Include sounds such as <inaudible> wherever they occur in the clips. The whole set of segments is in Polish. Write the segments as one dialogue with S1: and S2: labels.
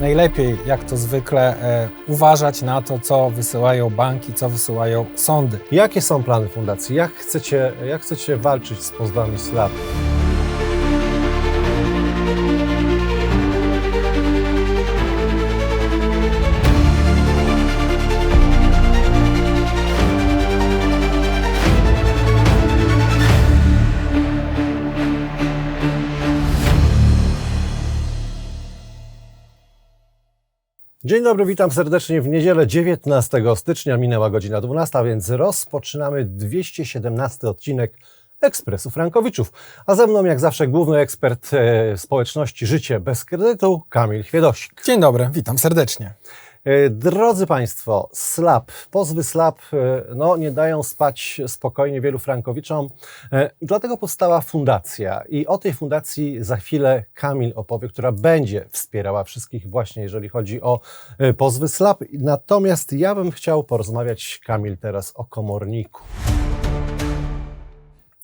S1: najlepiej, jak to zwykle, e, uważać na to, co wysyłają banki, co wysyłają sądy.
S2: Jakie są plany fundacji? Jak chcecie, jak chcecie walczyć z pozwami SLAP? Dzień dobry, witam serdecznie w niedzielę 19 stycznia. Minęła godzina 12, więc rozpoczynamy 217 odcinek Ekspresu Frankowiczów. A ze mną, jak zawsze, główny ekspert e, społeczności Życie bez kredytu, Kamil Chwiedosik.
S1: Dzień dobry, witam serdecznie.
S2: E, Drodzy Państwo, SLAP, pozwy SLAP e, no, nie dają spać spokojnie wielu frankowiczom, e, dlatego powstała fundacja i o tej fundacji za chwilę Kamil opowie, która będzie wspierała wszystkich właśnie jeżeli chodzi o pozwy SLAP. Natomiast ja bym chciał porozmawiać, Kamil, teraz o komorniku.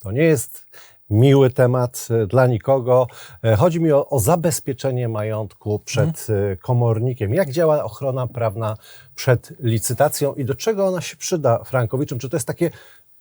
S2: To nie jest miły temat e, dla nikogo. E, Chodzi mi o, o zabezpieczenie majątku przed e, komornikiem. Jak działa ochrona prawna przed licytacją i do czego ona się przyda Frankowiczom? Czy to jest takie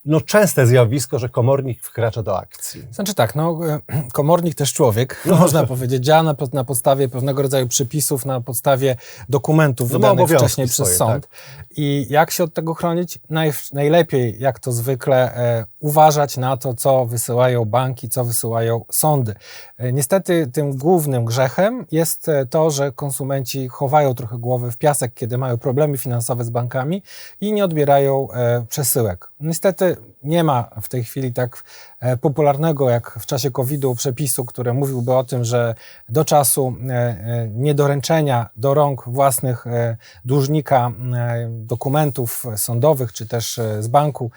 S2: no, częste zjawisko, że komornik wkracza do akcji?
S1: Znaczy tak, no, e, <clears throat> komornik też człowiek, <laughs> można powiedzieć, działa na, na podstawie pewnego rodzaju przepisów, na podstawie dokumentów
S2: No
S1: wydanych wcześniej przez
S2: swoje,
S1: sąd. I jak się od tego chronić? Naj, najlepiej, jak to zwykle, e, uważać na to, co wysyłają banki, co wysyłają sądy. E, niestety tym głównym grzechem jest e, to, że konsumenci chowają trochę głowy w piasek, kiedy mają problemy finansowe z bankami i nie odbierają e, przesyłek. Niestety nie ma w tej chwili tak e, popularnego jak w czasie COVID-u przepisu, który mówiłby o tym, że do czasu e, e, niedoręczenia do rąk własnych dłużnika dokumentów sądowych czy też z banku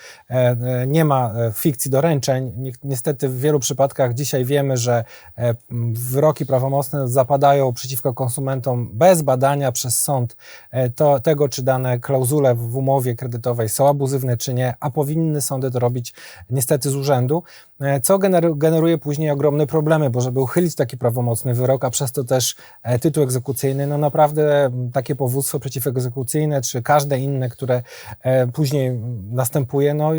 S1: nie ma fikcji doręczeń. Ni- Niestety w wielu przypadkach dzisiaj wiemy, że wyroki prawomocne zapadają przeciwko konsumentom bez badania przez sąd to, tego, czy dane klauzule w umowie kredytowej są abuzywne, czy nie, a powinny sądy to robić niestety z urzędu, co gener- generuje później ogromne problemy, bo żeby uchylić taki prawomocny wyrok, a przez to też e, tytuł egzekucyjny, no naprawdę takie powództwo przeciwegzekucyjne, czy każde inne, które e, później następuje, no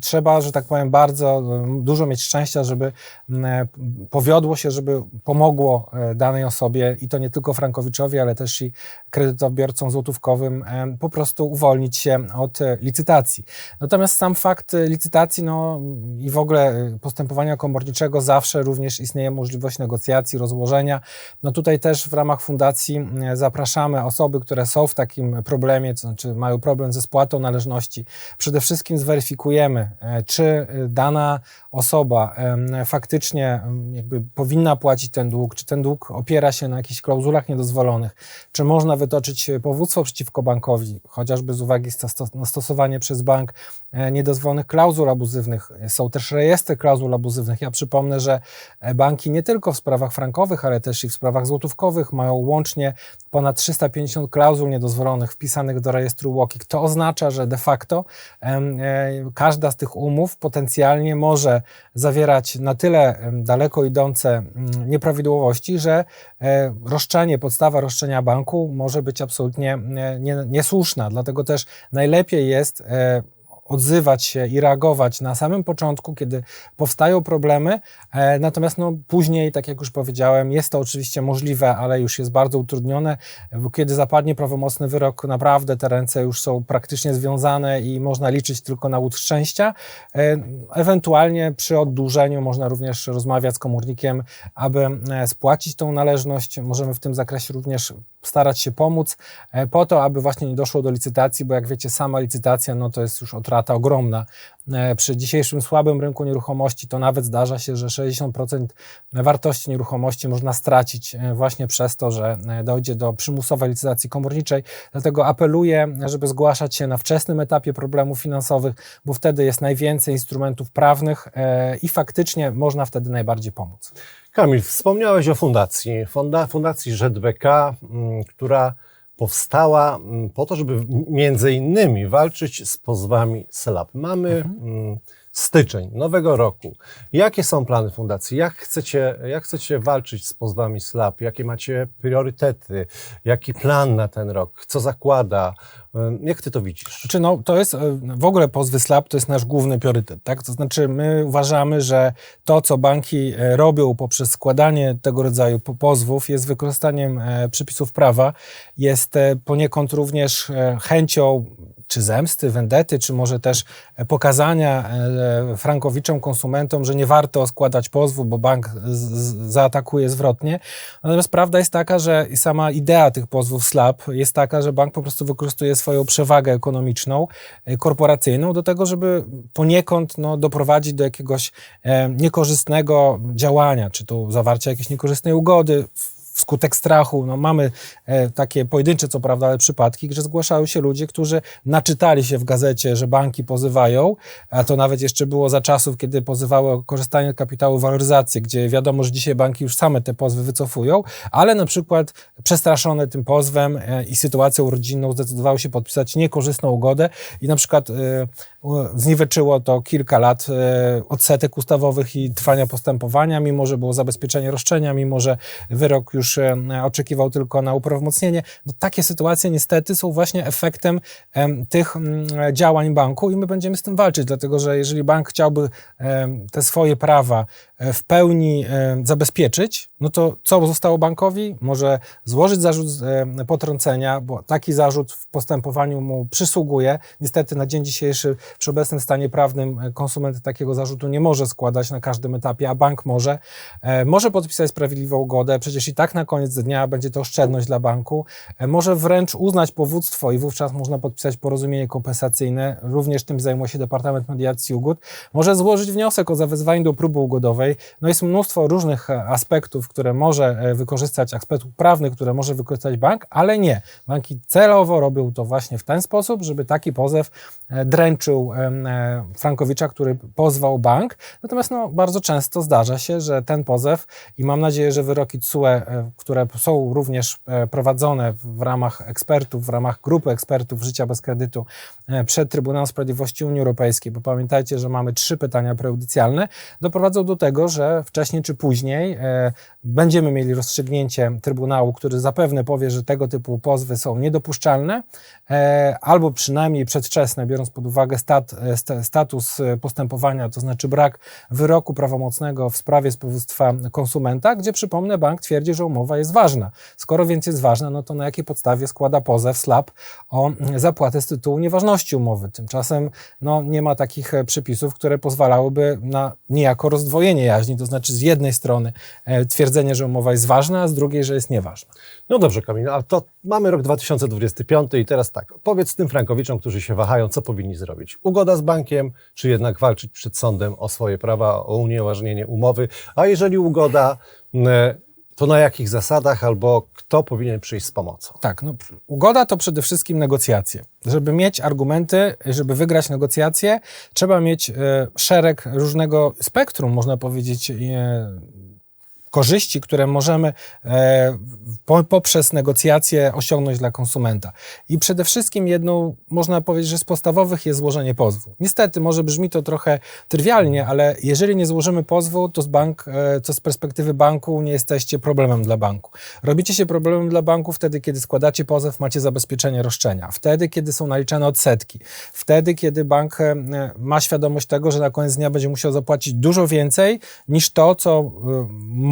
S1: trzeba, że tak powiem, bardzo dużo mieć szczęścia, żeby e, powiodło się, żeby pomogło e, danej osobie i to nie tylko Frankowiczowi, ale też i kredytobiorcom złotówkowym e, po prostu uwolnić się od e, licytacji. Natomiast sam fakt e, licytacji no, i w ogóle e, postępowania komorniczego zawsze również istnieje możliwość negocjacji, rozłożenia. No tutaj też w ramach fundacji e, zapraszamy osoby, które są w takim problemie, to znaczy mają problem ze spłatą należności. Przede wszystkim zweryfikujemy, e, czy e, dana osoba em, faktycznie jakby powinna płacić ten dług, czy ten dług opiera się na jakichś klauzulach niedozwolonych, czy można wytoczyć e, powództwo przeciwko bankowi, chociażby z uwagi na stosowanie przez bank e, niedozwolonych klauzul abuzywnych. Są też rejestry klauzul abuzywnych. Ja przypomnę, że e, banki nie tylko w sprawach frankowych, ale też i w sprawach złotówkowych mają łącznie ponad 350 klauzul niedozwolonych wpisanych do rejestru UOKiK. To oznacza, że de facto e, każda z tych umów potencjalnie może zawierać na tyle daleko idące nieprawidłowości, że e, roszczenie, podstawa roszczenia banku może być absolutnie nie, niesłuszna. Dlatego też najlepiej jest odzywać się i reagować na samym początku, kiedy powstają problemy. E, natomiast no, później, tak jak już powiedziałem, jest to oczywiście możliwe, ale już jest bardzo utrudnione, kiedy zapadnie prawomocny wyrok, naprawdę te ręce już są praktycznie związane i można liczyć tylko na łód szczęścia. E, ewentualnie przy oddłużeniu można również rozmawiać z komórnikiem, aby e, spłacić tą należność. Możemy w tym zakresie również starać się pomóc e, po to, aby właśnie nie doszło do licytacji, bo jak wiecie, sama licytacja no to jest już utrata ogromna. E, Przy dzisiejszym słabym rynku nieruchomości to nawet zdarza się, że 60% wartości nieruchomości można stracić e, właśnie przez to, że e, dojdzie do przymusowej licytacji komorniczej. Dlatego apeluję, żeby zgłaszać się na wczesnym etapie problemów finansowych, bo wtedy jest najwięcej instrumentów prawnych i faktycznie można wtedy najbardziej pomóc.
S2: Kamil, wspomniałeś o fundacji, Funda, Fundacji ŻBK, mm, która powstała mm, po to, żeby między innymi walczyć z pozwami SLAP. Mamy mm, styczeń nowego roku. Jakie są plany fundacji? Jak chcecie, jak chcecie walczyć z pozwami SLAP? Jakie macie priorytety? Jaki plan na ten rok? Co zakłada? Jak ty to widzisz?
S1: Znaczy, no, to jest e, w ogóle pozwy SLAP to jest nasz główny priorytet. Tak? To znaczy, my uważamy, że to, co banki e, robią poprzez składanie tego rodzaju po- pozwów, jest wykorzystaniem e, przepisów prawa, jest poniekąd również chęcią czy zemsty, wendety, czy może też pokazania frankowiczom, konsumentom, że nie warto składać pozwu, bo bank zaatakuje zwrotnie. Natomiast prawda jest taka, że sama idea tych pozwów SLAP jest taka, że bank po prostu wykorzystuje swoją przewagę ekonomiczną, e, korporacyjną do tego, żeby poniekąd no, doprowadzić do jakiegoś e, niekorzystnego działania, czy to zawarcia jakiejś niekorzystnej ugody, wskutek strachu. No, mamy e, takie pojedyncze, co prawda, ale przypadki, że zgłaszają się ludzie, którzy naczytali się w gazecie, że banki pozywają, a to nawet jeszcze było za czasów, kiedy pozywały o korzystanie z kapitału waloryzacji, gdzie wiadomo, że dzisiaj banki już same te pozwy wycofują, ale na przykład przestraszone tym pozwem e, i sytuacją rodzinną zdecydowały się podpisać niekorzystną ugodę i na przykład e, zniweczyło to kilka lat e, odsetek ustawowych i trwania postępowania, mimo że było zabezpieczenie roszczenia, mimo że wyrok już e, oczekiwał tylko na uprawomocnienie. No, takie sytuacje niestety są właśnie efektem em, tych mm, działań banku i my będziemy z tym walczyć, dlatego że jeżeli bank chciałby te swoje prawa w pełni em, zabezpieczyć, no to co zostało bankowi? Może złożyć zarzut em, potrącenia, bo taki zarzut w postępowaniu mu przysługuje. Niestety na dzień dzisiejszy przy obecnym stanie prawnym e, konsument takiego zarzutu nie może składać na każdym etapie, a bank może. E, Może podpisać sprawiedliwą ugodę, przecież i tak na koniec dnia będzie to oszczędność dla banku. E, Może wręcz uznać powództwo i wówczas można podpisać porozumienie kompensacyjne. Również tym zajmuje się Departament Mediacji Ugód. Może złożyć wniosek o zawezwanie do próby ugodowej. No jest mnóstwo różnych e, aspektów, które może e, wykorzystać, aspektów prawnych, które może wykorzystać bank, ale nie. Banki celowo robią to właśnie w ten sposób, żeby taki pozew e, dręczył Frankowicza, który pozwał bank. Natomiast no, bardzo często zdarza się, że ten pozew i mam nadzieję, że wyroki TSUE, które są również prowadzone w ramach ekspertów, w ramach grupy ekspertów życia bez kredytu przed Trybunałem Sprawiedliwości Unii Europejskiej, bo pamiętajcie, że mamy trzy pytania prejudycjalne, doprowadzą do tego, że wcześniej czy później e, będziemy mieli rozstrzygnięcie Trybunału, który zapewne powie, że tego typu pozwy są niedopuszczalne, e, albo przynajmniej przedwczesne, biorąc pod uwagę stat, e, sta- status postępowania, to znaczy brak wyroku prawomocnego w sprawie z konsumenta, gdzie przypomnę, bank twierdzi, że umowa jest ważna. Skoro więc jest ważna, no to na jakiej podstawie składa pozew SLAP o zapłatę z tytułu nieważności umowy? Tymczasem no, nie ma takich przepisów, które pozwalałyby na niejako rozdwojenie jaźni, to znaczy z jednej strony e, twierdzenie, że umowa jest ważna, a z drugiej, że jest nieważna.
S2: No dobrze, Kamil, ale to mamy rok 2025 i teraz tak, powiedz tym frankowiczom, którzy się wahają, co powinni zrobić. Ugoda z bankiem, czy jednak walczyć przed sądem o swoje prawa, o unieważnienie umowy, a jeżeli ugoda, to na jakich zasadach albo kto powinien przyjść z pomocą?
S1: Tak, no, ugoda to przede wszystkim negocjacje. Żeby mieć argumenty, żeby wygrać negocjacje, trzeba mieć e, szereg różnego spektrum, można powiedzieć, e, korzyści, które możemy e, po, poprzez negocjacje osiągnąć dla konsumenta. I przede wszystkim jedną, można powiedzieć, że z podstawowych jest złożenie pozwu. Niestety, może brzmi to trochę trywialnie, ale jeżeli nie złożymy pozwu, to z, bank, e, to z perspektywy banku nie jesteście problemem dla banku. Robicie się problemem dla banku wtedy, kiedy składacie pozew, macie zabezpieczenie roszczenia. Wtedy, kiedy są naliczane odsetki. Wtedy, kiedy bank e, ma świadomość tego, że na koniec dnia będzie musiał zapłacić dużo więcej niż to, co e,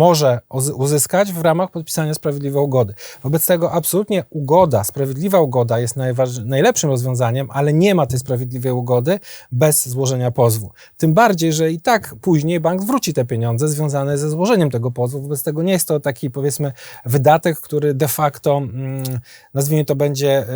S1: może uz- uzyskać w ramach podpisania sprawiedliwej ugody. Wobec tego absolutnie ugoda, sprawiedliwa ugoda jest najlepszym rozwiązaniem, ale nie ma tej sprawiedliwej ugody bez złożenia pozwu. Tym bardziej, że i tak później bank zwróci te pieniądze związane ze złożeniem tego pozwu. Wobec tego nie jest to taki, powiedzmy, wydatek, który de facto, mm, nazwijmy to, będzie y,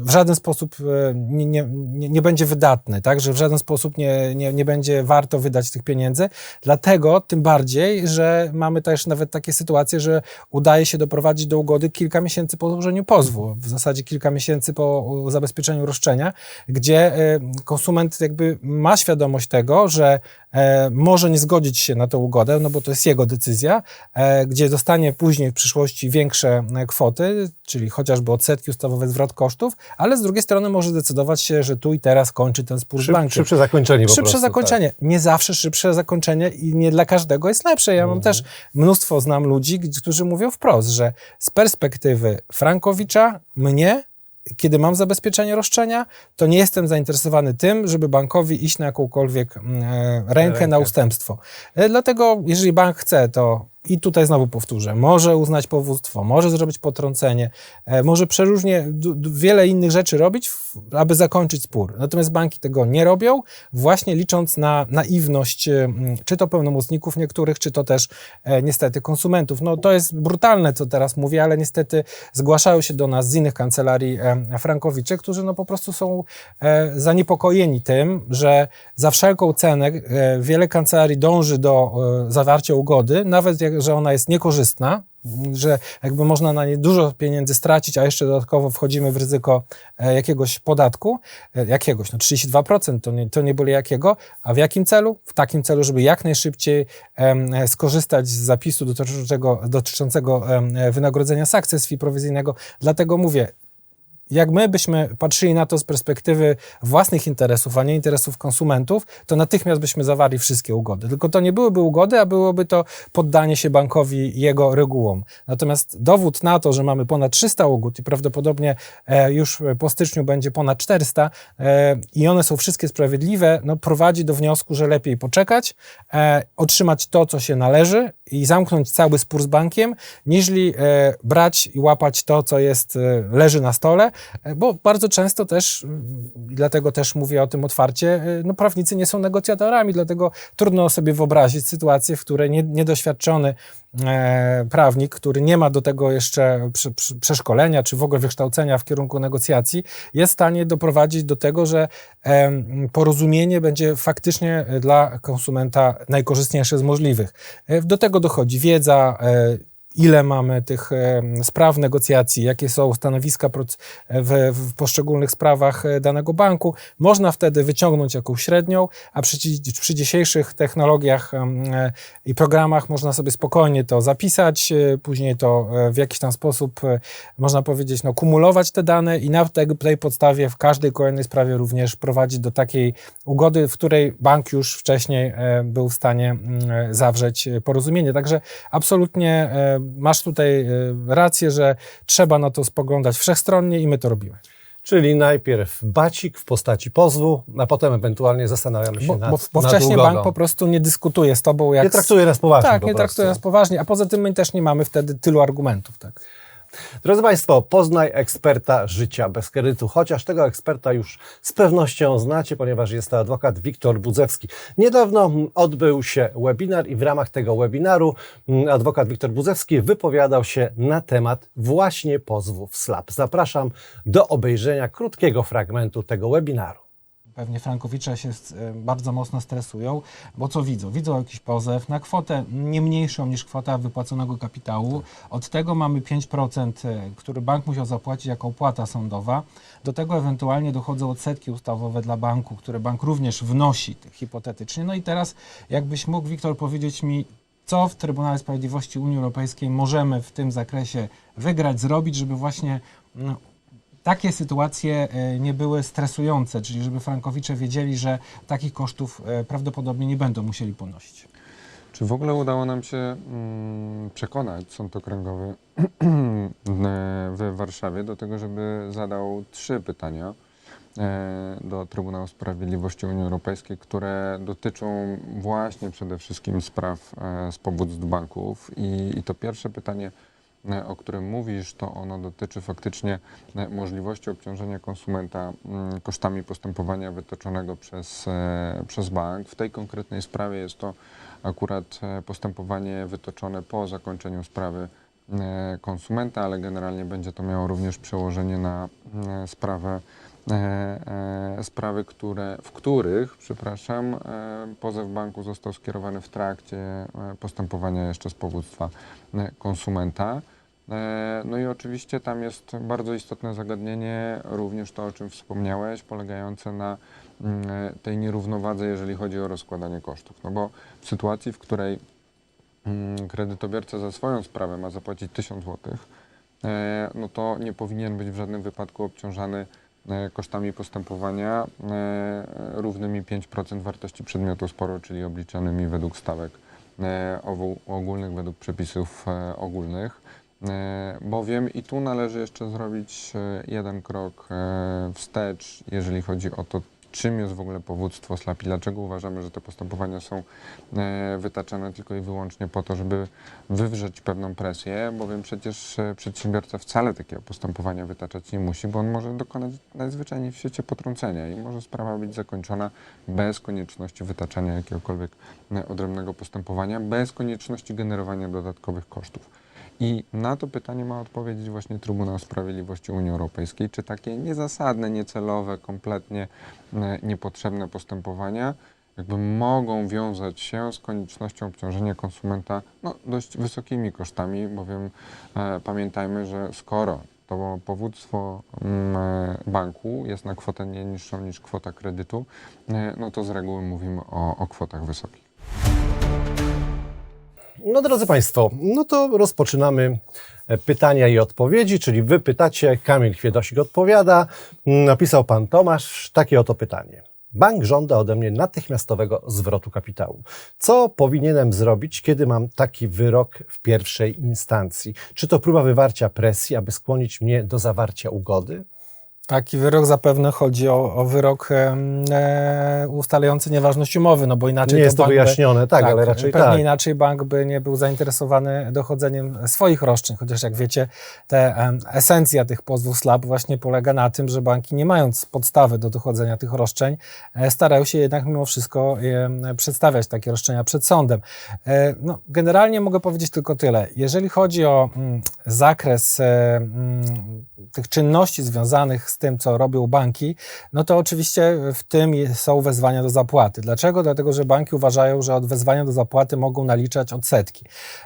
S1: w żaden sposób y, nie, nie, nie, będzie wydatny, tak? że w żaden sposób nie, nie, nie będzie warto wydać tych pieniędzy. Dlatego tym bardziej, że mamy też nawet takie sytuacje, że udaje się doprowadzić do ugody kilka miesięcy po złożeniu pozwu, w zasadzie kilka miesięcy po zabezpieczeniu roszczenia, gdzie y, konsument jakby ma świadomość tego, że może nie zgodzić się na tę ugodę, no bo to jest jego decyzja, e, gdzie dostanie później w przyszłości większe e, kwoty, czyli chociażby odsetki ustawowe, zwrot kosztów, ale z drugiej strony może decydować się, że tu i teraz kończy ten spór z
S2: Szyb,
S1: bankiem.
S2: szybsze zakończenie
S1: Szybsze
S2: prostu, tak.
S1: zakończenie. Nie zawsze szybsze zakończenie i nie dla każdego jest lepsze. Ja mam
S2: Mhm.
S1: też mnóstwo znam ludzi, którzy mówią wprost, że z perspektywy Frankowicza, mnie, kiedy mam zabezpieczenie roszczenia, to nie jestem zainteresowany tym, żeby bankowi iść na jakąkolwiek mm, e, rękę, na
S2: Rękę.
S1: ustępstwo. E, Dlatego, jeżeli bank chce, to i tutaj znowu powtórzę, może uznać powództwo, może zrobić potrącenie, e, może przeróżnie wiele innych rzeczy robić, aby zakończyć spór. Natomiast banki tego nie robią, właśnie licząc na naiwność, e, czy to pełnomocników niektórych, czy to też e, niestety konsumentów. No to jest brutalne, co teraz mówię, ale niestety zgłaszają się do nas z innych kancelarii frankowicze, którzy no po prostu są zaniepokojeni tym, że za wszelką cenę wiele kancelarii dąży do zawarcia ugody, nawet jak, że ona jest niekorzystna, że jakby można na niej dużo pieniędzy stracić, a jeszcze dodatkowo wchodzimy w ryzyko e, jakiegoś podatku, e, jakiegoś, no 32% to nie, to nie byle jakiego, a w jakim celu? W takim celu, żeby jak najszybciej em, skorzystać z zapisu dotyczącego, dotyczącego em, wynagrodzenia success fee prowizyjnego. Dlatego mówię, jak my byśmy patrzyli na to z perspektywy własnych interesów, a nie interesów konsumentów, to natychmiast byśmy zawarli wszystkie ugody. Tylko to nie byłyby ugody, a byłoby to poddanie się bankowi jego regułom. Natomiast dowód na to, że mamy ponad 300 ugód i prawdopodobnie e, już po styczniu będzie ponad 400 e, i one są wszystkie sprawiedliwe, no, prowadzi do wniosku, że lepiej poczekać, e, otrzymać to, co się należy i zamknąć cały spór z bankiem, niżli brać i łapać to, co jest, leży na stole, bo bardzo często też, dlatego też mówię o tym otwarcie, e, no prawnicy nie są negocjatorami, dlatego trudno sobie wyobrazić sytuację, w której nie, niedoświadczony e, prawnik, który nie ma do tego jeszcze prze, prze, przeszkolenia, czy w ogóle wykształcenia w kierunku negocjacji, jest w stanie doprowadzić do tego, że porozumienie będzie faktycznie e, dla konsumenta najkorzystniejsze z możliwych. E, Do tego dochodzi wiedza, e, ile mamy tych e, spraw negocjacji, jakie są stanowiska proc- w, poszczególnych sprawach e, danego banku. Można wtedy wyciągnąć jakąś średnią, a przy, przy dzisiejszych technologiach e, i programach można sobie spokojnie to zapisać, e, później to e, w jakiś tam sposób, e, można powiedzieć, no, kumulować te dane i na tej, podstawie w każdej kolejnej sprawie również prowadzić do takiej ugody, w której bank już wcześniej e, był w stanie mm, e, zawrzeć e, porozumienie. Także absolutnie e, masz tutaj e, rację, że trzeba na to spoglądać wszechstronnie i my to robimy.
S2: Czyli najpierw bacik w postaci pozwu, a potem ewentualnie zastanawiamy się
S1: Bo,
S2: nad,
S1: bo, bo
S2: nad
S1: wcześniej
S2: ugodą.
S1: bank po prostu nie dyskutuje z tobą jak...
S2: Nie traktuje nas poważnie
S1: Tak,
S2: po
S1: nie
S2: prostu.
S1: traktuje nas poważnie, a poza tym my też nie mamy wtedy tylu argumentów. Tak.
S2: Drodzy Państwo, poznaj eksperta życia bez kredytu, chociaż tego eksperta już z pewnością znacie, ponieważ jest to adwokat Wiktor Budzewski. Niedawno odbył się webinar i w ramach tego webinaru mm, adwokat Wiktor Budzewski wypowiadał się na temat właśnie pozwów SLAP. Zapraszam do obejrzenia krótkiego fragmentu tego webinaru.
S1: Pewnie frankowicze się e, bardzo mocno stresują, bo co widzą? Widzą jakiś pozew na kwotę nie mniejszą niż kwota wypłaconego kapitału. Od tego mamy 5%, e, który bank musiał zapłacić jako opłata sądowa. Do tego ewentualnie dochodzą odsetki ustawowe dla banku, które bank również wnosi tak hipotetycznie. No i teraz jakbyś mógł, Wiktor, powiedzieć mi, co w Trybunale Sprawiedliwości Unii Europejskiej możemy w tym zakresie wygrać, zrobić, żeby właśnie no, takie sytuacje e, nie były stresujące, czyli żeby frankowicze wiedzieli, że takich kosztów e, prawdopodobnie nie będą musieli ponosić.
S3: Czy w ogóle udało nam się mm, przekonać Sąd Okręgowy <clears throat> w Warszawie do tego, żeby zadał trzy pytania e, do Trybunału Sprawiedliwości Unii Europejskiej, które dotyczą właśnie przede wszystkim spraw z pobudstw banków. I, to pierwsze pytanie, o którym mówisz, to ono dotyczy faktycznie e, możliwości obciążenia konsumenta mm, kosztami postępowania wytoczonego przez, e, przez bank. W tej konkretnej sprawie jest to akurat e, postępowanie wytoczone po zakończeniu sprawy e, konsumenta, ale generalnie będzie to miało również przełożenie na e, sprawę, e, e, sprawy, które, w których, przepraszam, e, pozew banku został skierowany w trakcie e, postępowania jeszcze z powództwa e, konsumenta. E, No i oczywiście tam jest bardzo istotne zagadnienie, również to, o czym wspomniałeś, polegające na mm, e, tej nierównowadze, jeżeli chodzi o rozkładanie kosztów. No bo w sytuacji, w której mm, kredytobiorca za swoją sprawę ma zapłacić 1000 zł, e, no to nie powinien być w żadnym wypadku obciążany e, kosztami postępowania e, równymi 5% wartości przedmiotu sporu, czyli obliczanymi według stawek e, ogólnych, według przepisów e, ogólnych. E, Bowiem i tu należy jeszcze zrobić e, jeden krok e, wstecz, jeżeli chodzi o to, czym jest w ogóle powództwo SLAP i dlaczego uważamy, że te postępowania są e, wytaczane tylko i wyłącznie po to, żeby wywrzeć pewną presję, bowiem przecież e, przedsiębiorca wcale takiego postępowania wytaczać nie musi, bo on może dokonać najzwyczajniej w świecie potrącenia i może sprawa być zakończona bez konieczności wytaczania jakiegokolwiek e, odrębnego postępowania, bez konieczności generowania dodatkowych kosztów. I na to pytanie ma odpowiedzieć właśnie Trybunał Sprawiedliwości Unii Europejskiej, czy takie niezasadne, niecelowe, kompletnie e, niepotrzebne postępowania jakby mogą wiązać się z koniecznością obciążenia konsumenta no, dość wysokimi kosztami, bowiem e, pamiętajmy, że skoro to powództwo mm, e, banku jest na kwotę nie niższą niż kwota kredytu, e, no to z reguły mówimy o, o kwotach wysokich.
S2: No drodzy Państwo, no to rozpoczynamy e, pytania i odpowiedzi, czyli Wy pytacie, Kamil Chwiedosik odpowiada. Napisał Pan Tomasz takie oto pytanie. Bank żąda ode mnie natychmiastowego zwrotu kapitału. Co powinienem zrobić, kiedy mam taki wyrok w pierwszej instancji? Czy to próba wywarcia presji, aby skłonić mnie do zawarcia ugody?
S1: Taki wyrok zapewne chodzi o, o wyrok e, ustalający nieważność umowy, no bo inaczej
S2: Nie jest to
S1: bank by-
S2: wyjaśnione, tak, ale raczej
S1: pewnie
S2: tak.
S1: inaczej bank by nie był zainteresowany dochodzeniem swoich roszczeń, chociaż jak wiecie, te, em, esencja tych pozwów SLAP właśnie polega na tym, że banki nie mając podstawy do dochodzenia tych roszczeń, e, starają się jednak mimo wszystko em, przedstawiać takie roszczenia przed sądem. E, No, generalnie mogę powiedzieć tylko tyle. Jeżeli chodzi o mm, zakres e, mm, tych czynności związanych z tym, co robią banki, no to oczywiście w tym są wezwania do zapłaty. Dlaczego? Dlatego, że banki uważają, że od wezwania do zapłaty mogą naliczać odsetki.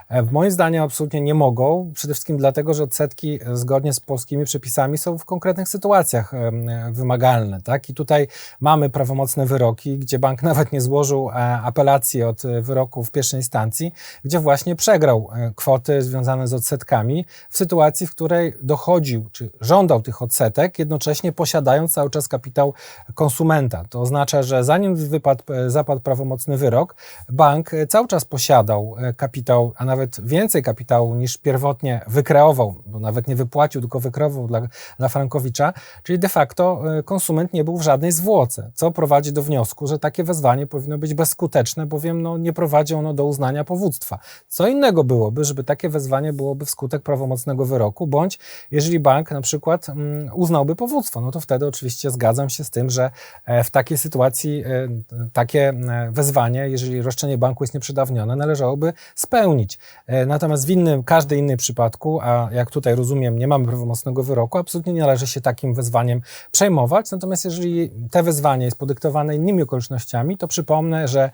S1: E, W moim zdaniem absolutnie nie mogą, przede wszystkim dlatego, że odsetki e, zgodnie z polskimi przepisami są w konkretnych sytuacjach e, wymagalne. Tak? I tutaj mamy prawomocne wyroki, gdzie bank <laughs> nawet nie złożył apelacji od wyroku w pierwszej instancji, gdzie właśnie przegrał kwoty związane z odsetkami w sytuacji, w której dochodził czy żądał tych odsetek, jednocześnie posiadając cały czas kapitał konsumenta. To oznacza, że zanim wypadł, zapadł prawomocny wyrok, bank cały czas posiadał e, kapitał, a nawet więcej kapitału niż pierwotnie wykreował, bo nawet nie wypłacił, tylko wykreował dla, dla Frankowicza, czyli de facto e, konsument nie był w żadnej zwłoce, co prowadzi do wniosku, że takie wezwanie powinno być bezskuteczne, bowiem no, nie prowadzi ono do uznania powództwa. Co innego byłoby, żeby takie wezwanie byłoby wskutek prawomocnego wyroku, bądź jeżeli bank na przykład mm, uznałby powództwo, no to wtedy oczywiście zgadzam się z tym, że e, w takiej sytuacji e, takie e, wezwanie, jeżeli roszczenie banku jest nieprzedawnione, należałoby spełnić. Natomiast w innym, każdej innej przypadku, a jak tutaj rozumiem, nie mamy prawomocnego wyroku, absolutnie nie należy się takim wezwaniem przejmować. Natomiast jeżeli te wezwanie jest podyktowane innymi okolicznościami, to przypomnę, że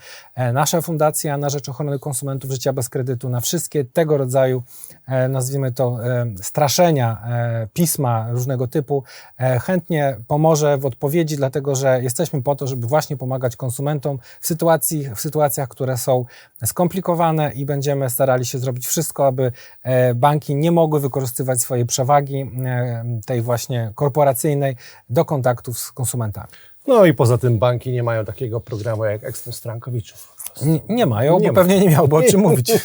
S1: nasza Fundacja na rzecz ochrony konsumentów życia bez kredytu na wszystkie tego rodzaju, nazwijmy to, straszenia, pisma różnego typu, chętnie pomoże w odpowiedzi, dlatego że jesteśmy po to, żeby właśnie pomagać konsumentom w, sytuacji, w sytuacjach, które są skomplikowane i będziemy starali się zrobić wszystko, aby e, banki nie mogły wykorzystywać swojej przewagi e, tej właśnie korporacyjnej do kontaktów z konsumentami.
S2: No i poza tym banki nie mają takiego programu jak Ekspres Frankowiczów.
S1: Nie, nie mają,
S2: Nie
S1: bo
S2: ma.
S1: pewnie nie miałby o czym mówić. <laughs>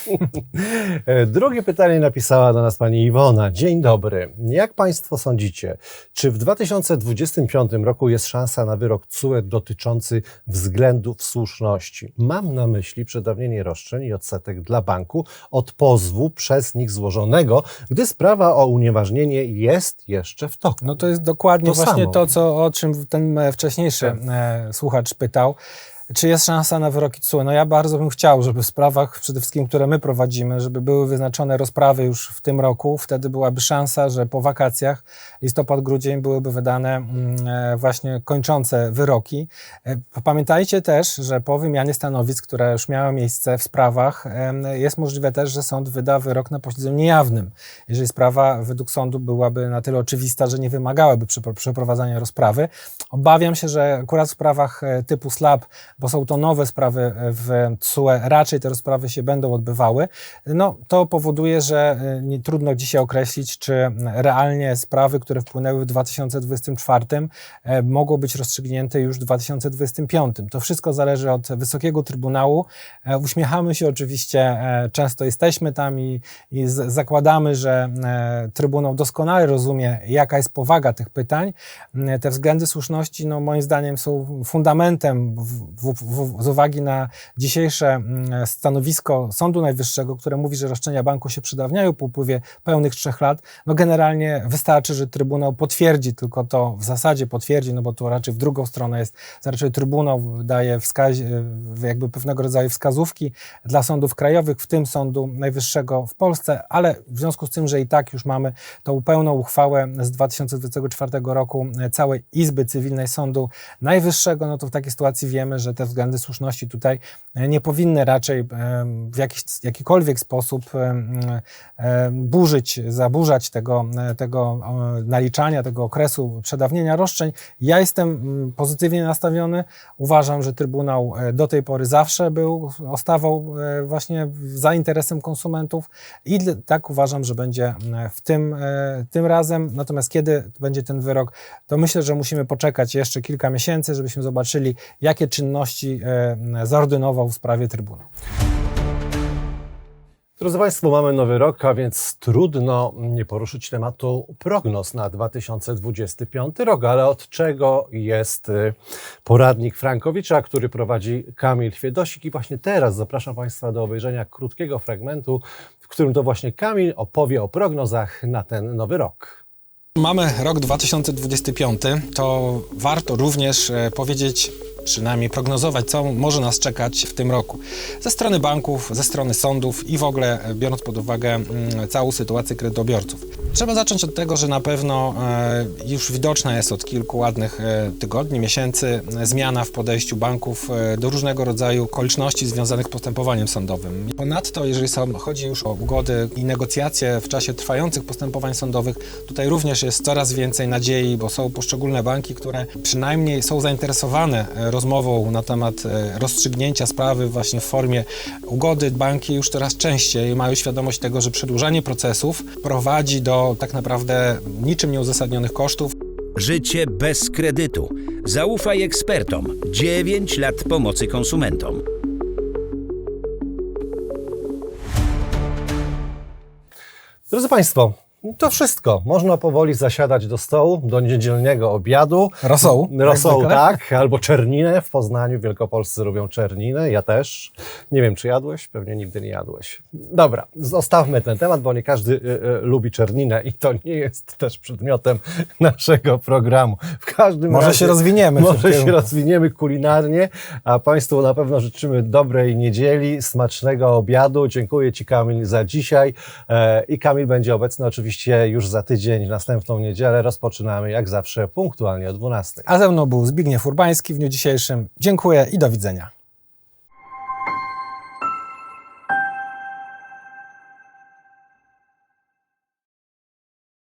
S2: E, Drugie pytanie napisała do nas pani Iwona. Dzień dobry. Jak państwo sądzicie, czy w 2025 roku jest szansa na wyrok CUE dotyczący względów słuszności? Mam na myśli przedawnienie roszczeń i odsetek dla banku od pozwu przez nich złożonego, gdy sprawa o unieważnienie jest jeszcze w toku.
S1: No to jest dokładnie
S2: To
S1: właśnie
S2: samo.
S1: to, co, o czym ten wcześniejszy
S2: Tak.
S1: e, słuchacz pytał. Czy jest szansa na wyroki TSUE? No ja bardzo bym chciał, żeby w sprawach przede wszystkim, które my prowadzimy, żeby były wyznaczone rozprawy już w tym roku. Wtedy byłaby szansa, że po wakacjach, listopad, grudzień, byłyby wydane mm, e, właśnie kończące wyroki. E, Pamiętajcie też, że po wymianie stanowisk, które już miały miejsce w sprawach, jest możliwe też, że sąd wyda wyrok na posiedzeniu niejawnym. Jeżeli sprawa według sądu byłaby na tyle oczywista, że nie wymagałaby przepro- przeprowadzania rozprawy. Obawiam się, że akurat w sprawach e, typu SLAP, bo są to nowe sprawy e, w TSUE, raczej te rozprawy się będą odbywały. No, to powoduje, że e, nie, trudno dzisiaj określić, czy realnie sprawy, które wpłynęły w 2024, e, mogą być rozstrzygnięte już w 2025. To wszystko zależy od Wysokiego Trybunału. Uśmiechamy się oczywiście, często jesteśmy tam i, i zakładamy, że Trybunał doskonale rozumie, jaka jest powaga tych pytań. Te względy słuszności, no, moim zdaniem, są fundamentem w, w, w, z uwagi na dzisiejsze mm, stanowisko Sądu Najwyższego, które mówi, że roszczenia banku się przedawniają po upływie pełnych trzech lat. No, generalnie wystarczy, że Trybunał potwierdzi tylko to, w zasadzie potwierdzi, no bo to raczej w drugą stronę jest, raczej Trybunał daje wskaz, jakby pewnego rodzaju wskazówki dla sądów krajowych, w tym Sądu Najwyższego w Polsce, ale w związku z tym, że i tak już mamy tą pełną uchwałę z 2024 roku e, całej Izby Cywilnej Sądu Najwyższego, no to w takiej sytuacji wiemy, że te względy słuszności tutaj e, nie powinny raczej em, w jakiś, jakikolwiek sposób em, burzyć, zaburzać tego, e, tego e, naliczania, tego okresu przedawnienia roszczeń. Ja jestem pozytywnie nastawiony. Uważam, że Trybunał e, do tej pory zawsze był, ostawał e, właśnie za interesem konsumentów i tak uważam, że będzie e, w tym, e, tym razem. Natomiast kiedy będzie ten wyrok, to myślę, że musimy poczekać jeszcze kilka miesięcy, żebyśmy zobaczyli, jakie czynności e, zaordynował w sprawie Trybunał.
S2: Drodzy Państwo, mamy nowy rok, a więc trudno nie poruszyć tematu prognoz na 2025 rok. Ale od czego jest y, poradnik Frankowicza, który prowadzi Kamil Chwiedosik. I właśnie teraz zapraszam Państwa do obejrzenia krótkiego fragmentu, w którym to właśnie Kamil opowie o prognozach na ten nowy rok.
S1: Mamy rok 2025, to warto również e, powiedzieć, przynajmniej prognozować, co może nas czekać w tym roku. Ze strony banków, ze strony sądów i w ogóle e, biorąc pod uwagę mm, całą sytuację kredytobiorców. Trzeba zacząć od tego, że na pewno e, już widoczna jest od kilku ładnych e, tygodni, miesięcy zmiana w podejściu banków do różnego rodzaju okoliczności związanych z postępowaniem sądowym. Ponadto, jeżeli chodzi już o ugody i negocjacje w czasie trwających postępowań sądowych, tutaj również jest coraz więcej nadziei, bo są poszczególne banki, które przynajmniej są zainteresowane rozmową na temat e, rozstrzygnięcia sprawy właśnie w formie ugody. Banki już coraz częściej mają świadomość tego, że przedłużanie procesów prowadzi do tak naprawdę niczym nieuzasadnionych kosztów.
S4: Życie bez kredytu. Zaufaj ekspertom. 9 lat pomocy konsumentom.
S2: Drodzy Państwo, to wszystko. Można powoli zasiadać do stołu, do niedzielnego obiadu.
S1: Rosołu,
S2: Rosołu, tak. Albo czerninę. W Poznaniu wielkopolscy lubią czerninę. Ja też. Nie wiem, czy jadłeś? Pewnie nigdy nie jadłeś. Dobra, zostawmy ten temat, bo nie każdy y, y, lubi czerninę i to nie jest też przedmiotem naszego programu. W każdym
S1: Może
S2: razie,
S1: się rozwiniemy
S2: Może się rozwiniemy kulinarnie, a Państwu na pewno życzymy dobrej niedzieli, smacznego obiadu. Dziękuję Ci, Kamil, za dzisiaj. E, I Kamil będzie obecny oczywiście już za tydzień, w następną niedzielę. Rozpoczynamy jak zawsze punktualnie o 12.
S1: A ze mną był Zbigniew Urbański w dniu dzisiejszym. Dziękuję i do widzenia.